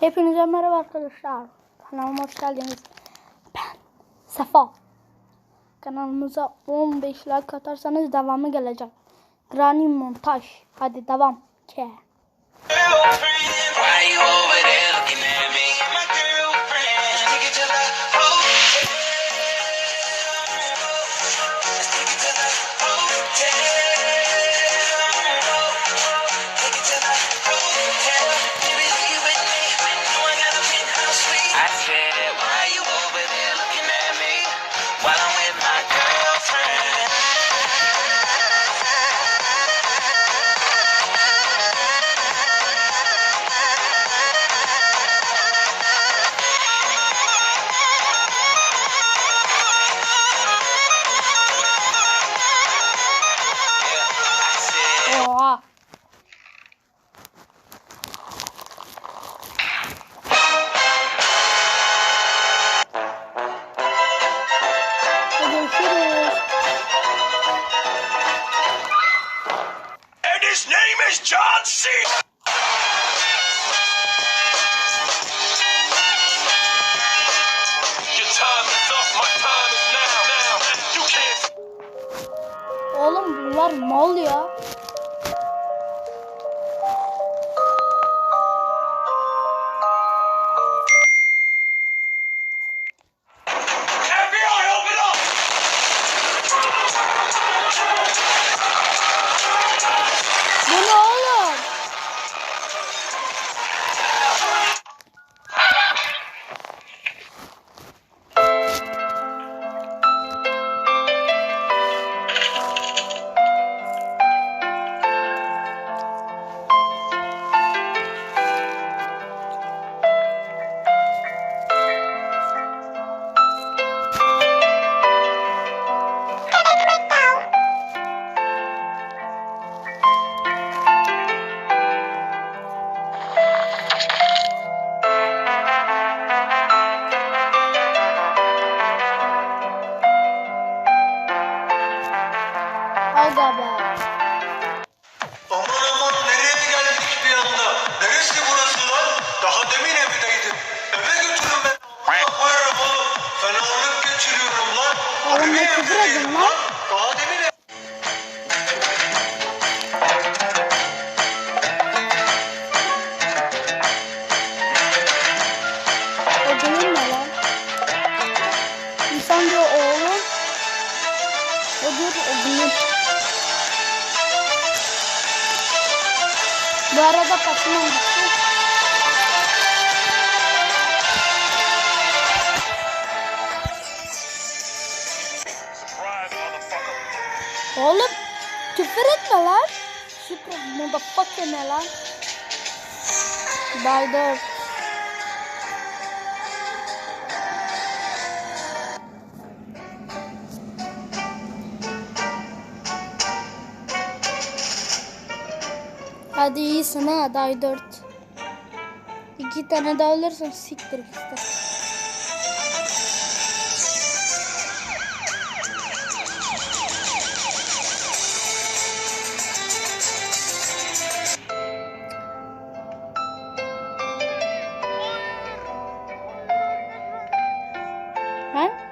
Hepinize merhaba arkadaşlar. Kanalıma hoş geldiniz. Ben Sefa. Kanalımıza 15 like atarsanız devamı gelecek. Granny montaj. Hadi devam. Ke. Can't. Oğlum bunlar mal ya. Harbi ne küfür evdeyim edin lan. lan? Daha demin ev... O değil ne lan? İnsan diyor oğlum. O diyor o değil. Bu arada patron gitti. Oğlum küfür etme lan. Super motherfucker ne lan? Baydır. Hadi iyisin ha day dört. İki tane daha alırsan siktir işte.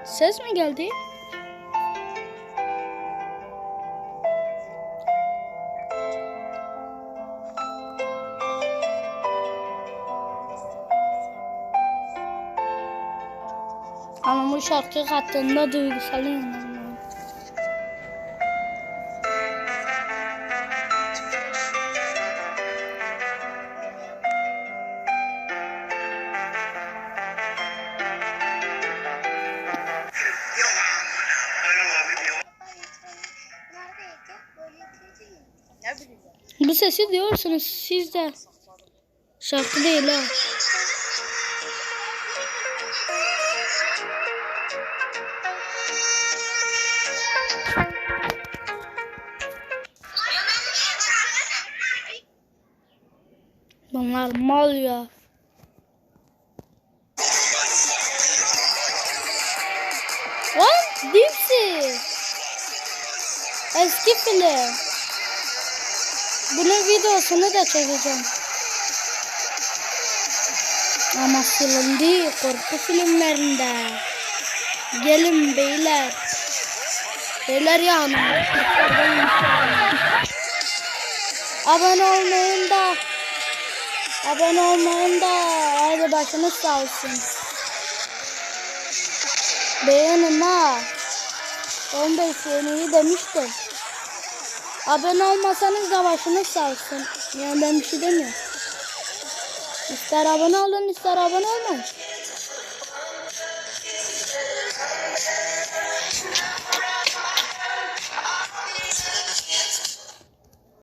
Ses mi geldi? Ama bu şarkı kattığında duygusal yanım. Bu sesi diyorsunuz siz de. Şarkı değil ha. Bunlar mal ya. Lan Dipsy. Eski film. Bunun videosunu da çekeceğim. Ama silindi korku filmlerinde. Gelin beyler. Beyler yani. Abone olmayın da. Abone olmayın da. Hadi başınız sağ olsun. Beğenin ha. 15 yeniyi demiştim. Abone olmasanız da başınız sağ olsun. Yani ben bir şey demiyorum. İster abone olun ister abone olmayın.